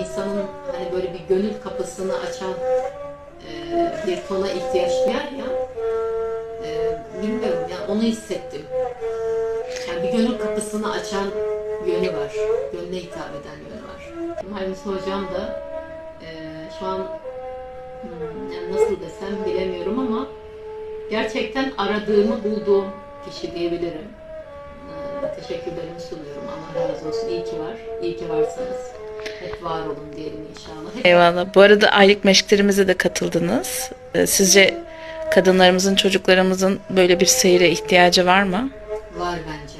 İnsanın hani böyle bir gönül kapısını açan e, bir tona ihtiyaç duyar ya. E, bilmiyorum yani onu hissettim. Yani bir gönül kapısını açan yönü var. Gönle hitap eden yönü var. Halimiz hocam da e, şu an hmm, yani nasıl desem bilemiyorum ama gerçekten aradığımı bulduğum kişi diyebilirim. Ee, teşekkürlerimi sunuyorum. Allah razı olsun. İyi ki var. İyi ki varsınız. Hep var olun diyelim inşallah. Hep Eyvallah. Bu arada aylık meşklerimize de katıldınız. Ee, Sizce kadınlarımızın, çocuklarımızın böyle bir seyre ihtiyacı var mı? var bence.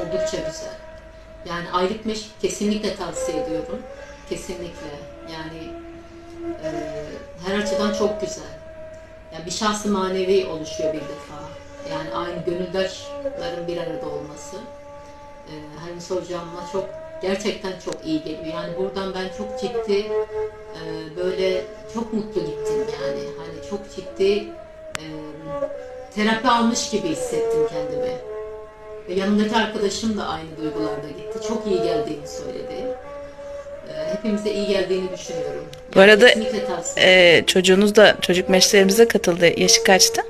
Oldukça güzel. Yani aylık meşk kesinlikle tavsiye ediyorum. Kesinlikle. Yani e, her açıdan çok güzel. Yani bir şahsı manevi oluşuyor bir defa. Yani aynı gönüldaşların bir arada olması. E, Halis hocamla çok gerçekten çok iyi geliyor. Yani buradan ben çok ciddi e, böyle çok mutlu gittim yani. Hani çok ciddi e, terapi almış gibi hissettim kendimi. Ve yanındaki arkadaşım da aynı duygularda gitti. Çok iyi geldiğini söyledi. Ee, Hepimize iyi geldiğini düşünüyorum. Bu arada, Ee, çocuğunuz da çocuk meşklerimize katıldı. Yaşı kaçtı?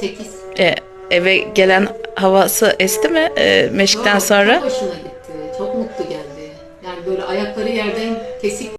8. Ee, eve gelen havası esti mi ee, meşkten sonra? Çok hoşuna gitti. Geldi. Yani böyle ayakları yerden kesik